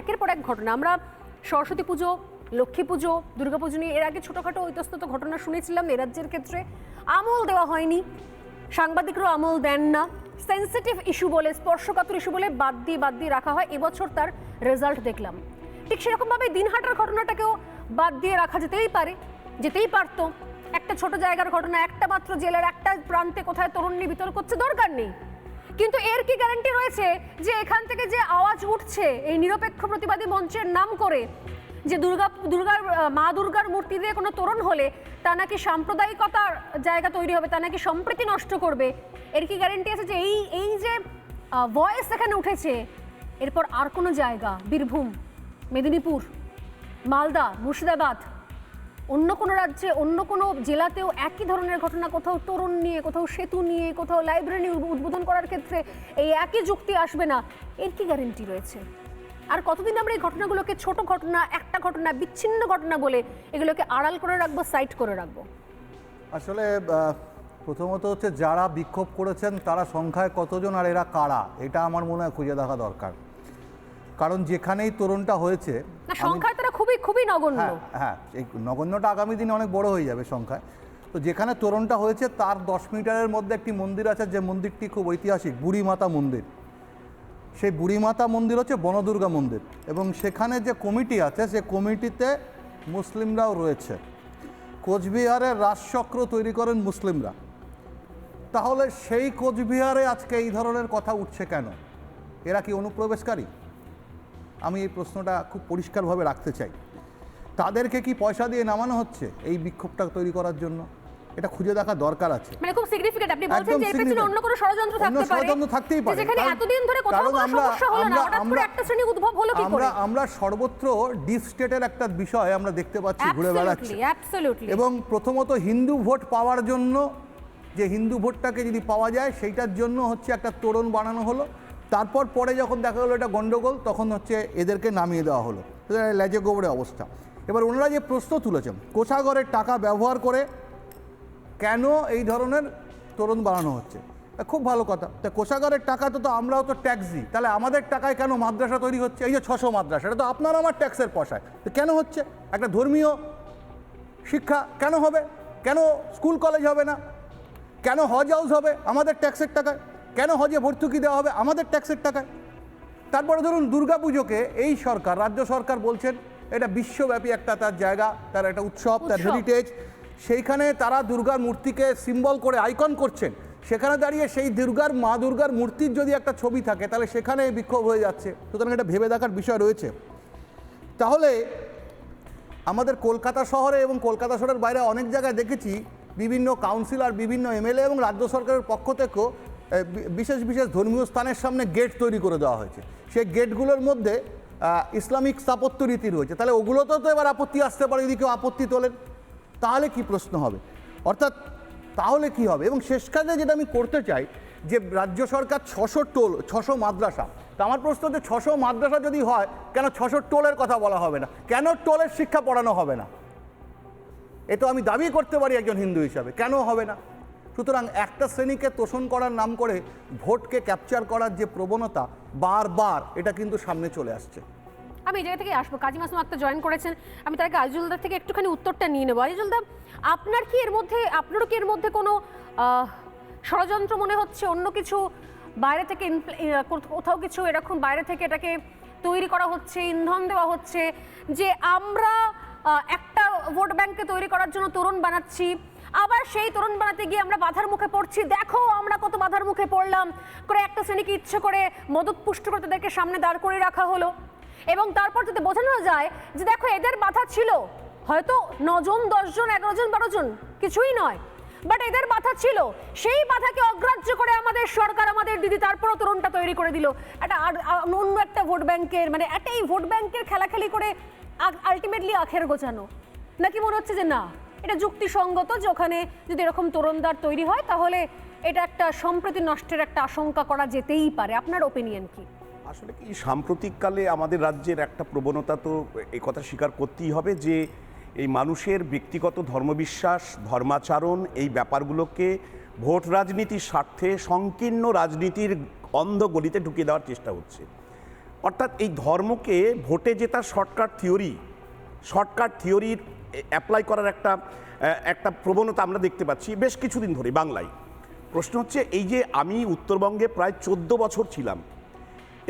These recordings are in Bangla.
একের পর এক ঘটনা। আমরা সরস্বতী পুজো, লক্ষ্মী পুজো, দুর্গা পুজো নিয়ে এর আগে ছোটোখাটো ইতস্তত ঘটনা শুনেছিলাম এ রাজ্যের ক্ষেত্রে। আমল দেওয়া হয়নি। সাংবাদিকরাও আমল দেন না। সেন্সিটিভ ইস্যু বলে, স্পর্শকাতর ইস্যু বলে বাদ দিয়ে বাদ দিয়ে রাখা হয়। এবছর তার রেজাল্ট দেখলাম। ঠিক সেরকমভাবে দিনহাটার ঘটনাটাকেও বাদ দিয়ে রাখা যেতেই পারে, যেতেই পারতো। একটা ছোট জায়গার ঘটনা, একটা মাত্র জেলার, একটা প্রান্তে কোথায় তরুণী বিতর্ক হচ্ছে দরকার নেই। কিন্তু এর কি গ্যারান্টি রয়েছে যে এখান থেকে যে আওয়াজ উঠছে এই নিরপেক্ষ প্রতিবাদী মঞ্চের নাম করে, যে দুর্গা, দুর্গার মা দুর্গার মূর্তি দিয়ে কোনো তোরণ হলে তা নাকি সাম্প্রদায়িকতার জায়গা তৈরি হবে, তা নাকি সম্প্রীতি নষ্ট করবে? এর কি গ্যারেন্টি আছে যে এই এই যে ভয়েস এখানে উঠেছে, এরপর আর কোনো জায়গা। বীরভূম, মেদিনীপুর, মালদা, মুর্শিদাবাদ অন্য কোনো রাজ্যে, অন্য কোনো জেলাতেও একই ধরনের ঘটনা, কোথাও তরুণ নিয়ে, কোথাও সেতু নিয়ে, কোথাও লাইব্রেরি উদ্বোধন করার ক্ষেত্রে এই একই যুক্তি আসবে না। এর কি গ্যারেন্টি রয়েছে? আর কতদিন আমরা এই ঘটনাগুলোকে ছোট ঘটনা, একটা ঘটনা, বিচ্ছিন্ন ঘটনা বলে এগুলোকে আড়াল করে রাখব সাইড করে রাখব? আসলে প্রথমত হচ্ছে যারা বিক্ষোভ করেছেন, তারা সংখ্যায় কতজন আর এরা কারা? এটা আমার মনে হয় খুঁজে দেখা দরকার। কারণ যেখানেই তোরণটা হয়েছে সংখ্যায় তারা খুবই খুবই নগণ্য। হ্যাঁ হ্যাঁ এই নগণ্যটা আগামী দিনে অনেক বড় হয়ে যাবে সংখ্যায়। তো যেখানে তোরণটা হয়েছে তার দশ মিটারের মধ্যে একটি মন্দির আছে যে মন্দিরটি খুব ঐতিহাসিক বুড়িমাতা মন্দির। সেই বুড়িমাতা মন্দির হচ্ছে বনদুর্গা মন্দির এবং সেখানে যে কমিটি আছে সে কমিটিতে মুসলিমরাও রয়েছে। কোচবিহারের রাজচক্র তৈরি করেন মুসলিমরা। তাহলে সেই কোচবিহারে আজকে এই ধরনের কথা উঠছে কেন? এরা কি অনুপ্রবেশকারী? আমি এই প্রশ্নটা খুব পরিষ্কারভাবে রাখতে চাই। তাদেরকে কি পয়সা দিয়ে নামানো হচ্ছে এই বিক্ষোভটা তৈরি করার জন্য? এটা খুঁজে দেখা দরকার আছে। মানে খুব সিগনিফিকেন্ট আপনি বলছেন যে এর পেছনে অন্য কোনো ষড়যন্ত্র থাকতে পারে ষড়যন্ত্র থাকতেই পারে। যেখানে এতদিন ধরে কোথাও কোনো আমরা সমস্যা হলো না আমরা হঠাৎ করে একটা শ্রেণি উদ্ভব হলো কি করে? আমরা আমরা সর্বত্র ডিপ স্টেটের একটা বিষয় আমরা দেখতে পাচ্ছি ঘুরে বেড়াচ্ছে। অ্যাবসলিউটলি এবং প্রথমত হিন্দু ভোট পাওয়ার জন্য যে হিন্দু ভোটটাকে যদি পাওয়া যায় সেইটার জন্য হচ্ছে একটা তোরণ বানানো হলো। তারপর পরে যখন দেখা গেলো এটা গন্ডগোল, তখন হচ্ছে এদেরকে নামিয়ে দেওয়া হলো। লেজে গোবরে অবস্থা। এবার ওনারা যে প্রশ্ন তুলেছেন কোষাগরের টাকা ব্যবহার করে কেন এই ধরনের তোরণ বানানো হচ্ছে? খুব ভালো কথা। তা কোষাগারের টাকা তো তো আমরাও তো ট্যাক্স। দিই তাহলে আমাদের টাকায় কেন মাদ্রাসা তৈরি হচ্ছে? এই যে ছশো মাদ্রাসা, এটা তো আপনার আমার ট্যাক্সের পয়সায়। তো কেন হচ্ছে? একটা ধর্মীয় শিক্ষা কেন হবে? কেন স্কুল কলেজ হবে না? কেন হজ হাউস হবে আমাদের ট্যাক্সের টাকায়? কেন হজে ভর্তুকি দেওয়া হবে? আমাদের ট্যাক্সের টাকায়। তারপরে ধরুন দুর্গাপুজোকে এই সরকার রাজ্য সরকার বলছেন এটা বিশ্বব্যাপী একটা তার জায়গা তার একটা উৎসব তার হেরিটেজ সেইখানে তারা দুর্গার মূর্তিকে সিম্বল করে আইকন করছেন। সেখানে দাঁড়িয়ে সেই দুর্গার মা দুর্গার মূর্তির যদি একটা ছবি থাকে তাহলে সেখানে বিক্ষোভ হয়ে যাচ্ছে। সুতরাং এটা ভেবে দেখার বিষয় রয়েছে। তাহলে আমাদের কলকাতা শহরে এবং কলকাতা শহরের বাইরে অনেক জায়গায় দেখেছি বিভিন্ন কাউন্সিলর বিভিন্ন এমএলএ এবং রাজ্য সরকারের পক্ষ থেকেও বিশেষ বিশেষ ধর্মীয় স্থানের সামনে গেট তৈরি করে দেওয়া হয়েছে। সেই গেটগুলোর মধ্যে ইসলামিক স্থাপত্য রীতি রয়েছে। তাহলে ওগুলোতেও তো এবার আপত্তি আসতে পারে যদি কেউ আপত্তি তোলেন। তাহলে কি প্রশ্ন হবে? অর্থাৎ তাহলে কি হবে? এবং শেষ কাজে যেটা আমি করতে চাই, যে রাজ্য সরকার ছশো টোল, ছশো মাদ্রাসা। তা আমার প্রশ্ন হচ্ছে ছশো মাদ্রাসা যদি হয়, কেন ছশো টোলের কথা বলা হবে না? কেন টোলের শিক্ষা পড়ানো হবে না? এ তো আমি দাবি করতে পারি একজন হিন্দু হিসাবে। কেন হবে না? সুতরাং একটা শ্রেণীকে তোষণ করার নাম করে ভোটকে ক্যাপচার করার যে প্রবণতা বারবার, এটা কিন্তু সামনে চলে আসছে। আমি এই জায়গা থেকে আসব। কাজী মাসুম আক্তার জয়েন করেছেন। আমি তার আগে আজিজুলদার থেকে একটুখানি উত্তরটা নিয়ে নেব। আজিজুলদা আপনার কি এর মধ্যে, আপনারও কি এর মধ্যে কোনো ষড়যন্ত্র মনে হচ্ছে? অন্য কিছু বাইরে থেকে কোথাও কিছু এরকম বাইরে থেকে এটাকে তৈরি করা হচ্ছে, ইন্ধন দেওয়া হচ্ছে, যে আমরা একটা ভোট ব্যাংকে তৈরি করার জন্য তরুণ বানাচ্ছি আবার সেই তরুণ বানাতে গিয়ে আমরা বাধার মুখে পড়ছি। দেখো আমরা কত বাধার মুখে পড়লাম। করে একটা শ্রেণীকে ইচ্ছে করে মদত পুষ্ট করে তাদেরকে সামনে দাঁড় করে রাখা হলো। এবং তারপর যদি বোঝানো যায় যে দেখো এদের বাধা ছিল, হয়তো নজন, দশজন, এগারো জন, বারো জন, কিছুই নয়। বাট এদের বাধা ছিল। সেই বাধাকে অগ্রাহ্য করে আমাদের সরকার, আমাদের দিদি, তারপরও তরুণটা তৈরি করে দিল। একটা অন্য একটা ভোট ব্যাংকের মানে একটা এই ভোট ব্যাংকের খেলাখেলি করে আলটিমেটলি আখের গোছানো। নাকি মনে হচ্ছে যে না? এটা যুক্তিসঙ্গত যে ওখানে যদি এরকম তরুণদার তৈরি হয়, তাহলে এটা একটা সম্প্রতি নষ্টের একটা আশঙ্কা করা যেতেই পারে। আপনার ওপিনিয়ন কি? আসলে কি, সাম্প্রতিককালে আমাদের রাজ্যের একটা প্রবণতা তো এই কথা স্বীকার করতেই হবে যে, এই মানুষের ব্যক্তিগত ধর্মবিশ্বাস, ধর্মাচরণ, এই ব্যাপারগুলোকে ভোট রাজনীতির স্বার্থে সংকীর্ণ রাজনীতির অন্ধ গলিতে ঢুকিয়ে দেওয়ার চেষ্টা হচ্ছে। অর্থাৎ এই ধর্মকে ভোটে জেতার শর্টকাট থিওরি, শর্টকাট থিওরির অ্যাপ্লাই করার একটা একটা প্রবণতা আমরা দেখতে পাচ্ছি বেশ কিছুদিন ধরে বাংলায়। প্রশ্ন হচ্ছে এই যে আমি উত্তরবঙ্গে প্রায় চোদ্দ বছর ছিলাম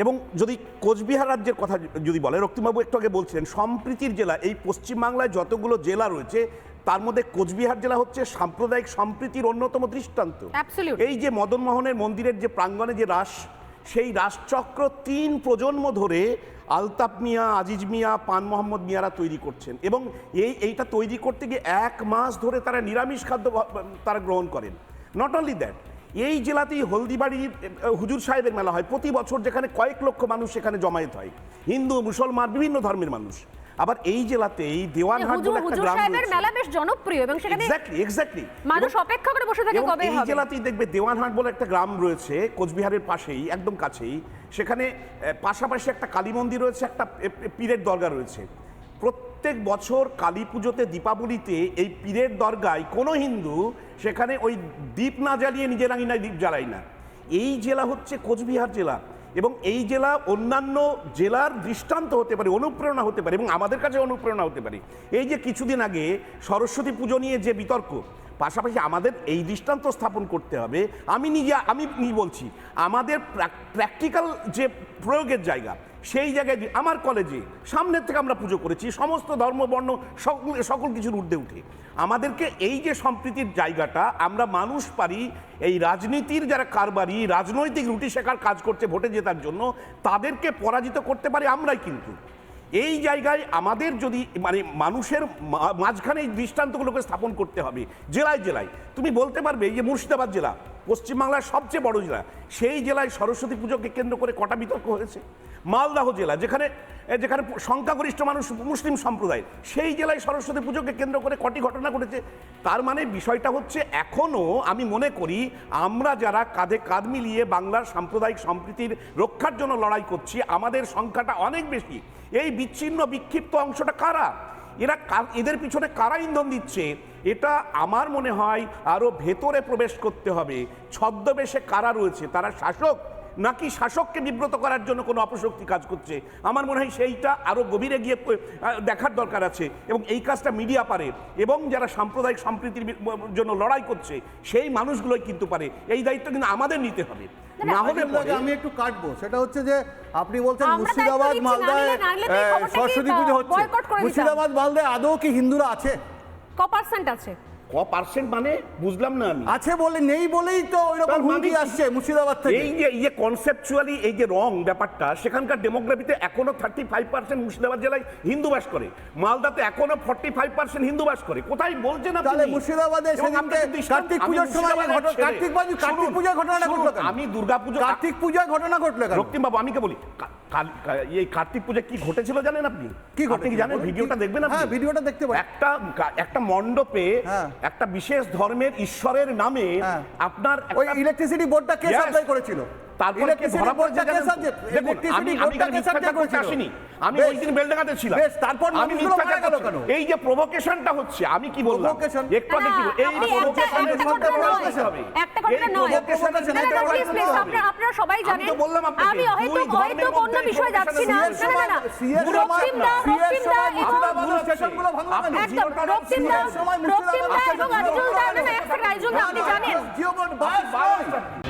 এবং যদি কোচবিহার রাজ্যের কথা যদি বলে রক্তিমবাবু একটু আগে বলছিলেন সম্প্রীতির জেলা এই পশ্চিমবাংলায় যতগুলো জেলা রয়েছে তার মধ্যে কোচবিহার জেলা হচ্ছে সাম্প্রদায়িক সম্প্রীতির অন্যতম দৃষ্টান্ত। এই যে মদন মোহনের মন্দিরের যে প্রাঙ্গণে যে রাস সেই রাসচক্র তিন প্রজন্ম ধরে আলতাফ মিয়া, আজিজ মিয়া, পান মোহাম্মদ মিয়ারা তৈরি করছেন এবং এই, এইটা তৈরি করতে গিয়ে এক মাস ধরে তারা নিরামিষ খাদ্য তারা গ্রহণ করেন। নট অনলি দ্যাট এই জেলাতেই হলদিবাড়ির হুজুর সাহেবের মেলা হয়। প্রতি বছর যেখানে কয়েক লক্ষ মানুষ সেখানে জমায়েত হয়। হিন্দু, মুসলমান, বিভিন্ন ধর্মের মানুষ। আবার এই জেলাতেই দেওয়ানহাট বলে একটা গ্রাম রয়েছে। মেলা বেশ জনপ্রিয় এবং সেখানে এক্স্যাক্টলি এক্স্যাক্টলি মানুষ অপেক্ষা করে বসে থাকে কবে এই জেলাতেই দেখবে দেওয়ানহাট বলে একটা গ্রাম রয়েছে কোচবিহারের পাশেই একদম কাছেই। সেখানে পাশাপাশি একটা কালী মন্দির রয়েছে একটা পীরের দরগা রয়েছে। প্রত্যেক বছর কালী পুজোতে দীপাবলিতে এই পীরের দরগায় কোনো হিন্দু সেখানে ওই দ্বীপ না জ্বালিয়ে নিজের আঙিনায় দ্বীপ জ্বালায় না। এই জেলা হচ্ছে কোচবিহার জেলা এবং এই জেলা অন্যান্য জেলার দৃষ্টান্ত হতে পারে, অনুপ্রেরণা হতে পারে এবং আমাদের কাছে অনুপ্রেরণা হতে পারে। এই যে কিছুদিন আগে সরস্বতী পুজো নিয়ে যে বিতর্ক পাশাপাশি আমাদের এই দৃষ্টান্ত স্থাপন করতে হবে। আমি নিজে, আমি বলছি, আমাদের প্র্যাকটিক্যাল যে প্রয়োগের জায়গা, সেই জায়গায় আমার কলেজে সামনের থেকে আমরা পুজো করেছি, সমস্ত ধর্ম, বর্ণ, সকল সকল কিছুর ঊর্ধ্বে উঠে। আমাদেরকে এই যে সম্প্রীতির জায়গাটা, আমরা মানুষ পারি, এই রাজনীতির যারা কারবারি, রাজনৈতিক রুটি শেখার কাজ করছে ভোটে জেতার জন্য, তাদেরকে পরাজিত করতে পারি আমরাই কিন্তু। এই জায়গায় আমাদের যদি মানে মানুষের মাঝখানে এই দৃষ্টান্তগুলোকে স্থাপন করতে হবে, জেলায় জেলায়। তুমি বলতে পারবে এই যে মুর্শিদাবাদ জেলা, পশ্চিমবাংলার সবচেয়ে বড় জেলা, সেই জেলায় সরস্বতী পুজোকে কেন্দ্র করে কটা বিতর্ক হয়েছে? মালদাহ জেলা, যেখানে যেখানে সংখ্যাগরিষ্ঠ মানুষ, মুসলিম সম্প্রদায়, সেই জেলায় সরস্বতী পুজোকে কেন্দ্র করে কটি ঘটনা ঘটেছে। তার মানে বিষয়টা হচ্ছে এখনও আমি মনে করি, আমরা যারা কাঁধে কাঁধ মিলিয়ে বাংলার সাম্প্রদায়িক সম্প্রীতির রক্ষার জন্য লড়াই করছি, আমাদের সংখ্যাটা অনেক বেশি। এই বিচ্ছিন্ন, বিক্ষিপ্ত অংশটা কারা? এরা এদের পিছনে কারা ইন্ধন দিচ্ছে? এটা আমার মনে হয় আরও ভেতরে প্রবেশ করতে হবে। ছদ্মবেশে কারা রয়েছে? তারা শাসক নাকি শাসককে বিব্রত করার জন্য কোনো অপশক্তি কাজ করছে? আমার মনে হয় সেইটা আরও গভীরে গিয়ে দেখার দরকার আছে। এবং এই কাজটা মিডিয়া পারে। এবং যারা সাম্প্রদায়িক সম্প্রীতির জন্য লড়াই করছে সেই মানুষগুলোই কিন্তু পারে। এই দায়িত্ব কিন্তু আমাদের নিতে হবে। না হলে আমি একটু কাটবো। সেটা হচ্ছে যে আপনি বলছেন মুর্শিদাবাদ মালদায় সরস্বতী পুজো হচ্ছে। মুর্শিদাবাদ মালদায় আদৌ কি হিন্দুরা আছে? ক পার্সেন্ট আছে? ক পার্সেন্ট মানে বুঝলাম না আমি। আছে বলে নেই বলেই তো ওই রকম মানে হুমকি আসছে মুর্শিদাবাদ থেকে। এই যে এই যে কনসেপচুয়ালি এই যে রং ব্যাপারটা সেখানকার ডেমোগ্রাফিতে এখনও থার্টি ফাইভ পার্সেন্ট মুর্শিদাবাদ জেলায় হিন্দু বাস করে। মালদাতে এখনও ফর্টি ফাইভ পার্সেন্ট হিন্দু বাস করে। কোথায় বলছেন আপনি? তাহলে মুর্শিদাবাদে সেদিনকে কার্তিক পুজোর সময় ঘটনা-। কার্তিক পূজার ঘটনাটা ঘটলো? আমি দুর্গাপুজো কার্তিক পূজায় ঘটনা ঘটলো রক্তিম বাবু আমি কে বলি? এই কার্তিক পূজা কি ঘটেছিল জানেন আপনি কি ঘটে কি? জানেন ভিডিওটা দেখবেন আপনি হ্যাঁ, ভিডিওটা দেখতে পারেন একটা একটা মণ্ডপে হ্যাঁ। একটা বিশেষ ধর্মের ঈশ্বরের নামে হ্যাঁ। আপনার ওই ইলেকট্রিসিটি বোর্ডটা কে সাপ্লাই করেছিল তারপরে কি ধরা পড়েছে কে জানেন দেখুন আমি আমি সাপ্লাই করতে আসিনি আমি ওই দিন বেলডাঙ্গাতে ছিলাম বেশ, তারপর আমি মিথ্যাটা গেল কেন? এই যে প্রভোকেশনটা হচ্ছে আমি কি বললাম Provocation? একটু কি এই একটা- একটা ঘটনা মধ্যে provocation হবে। একটা ঘটনা নয়। provocation আছে, না, না, এটা please, না। আপনারা- আপনারা সবাই আমি জানেন তো বললাম আপনাকে, আমি হয়তো হয়তো অন্য বিষয়ে যাচ্ছি না না, না, না, না। সময় রক্তিম দা, রক্তিম দা সময় এবং- রক্তিম দা, সময় রক্তিম দা এবং আজিজুল দা, না, না, এক সেকেন্ড, আজিজুল দা, আপনি জানেন জিও বোর্ড বাস নয়।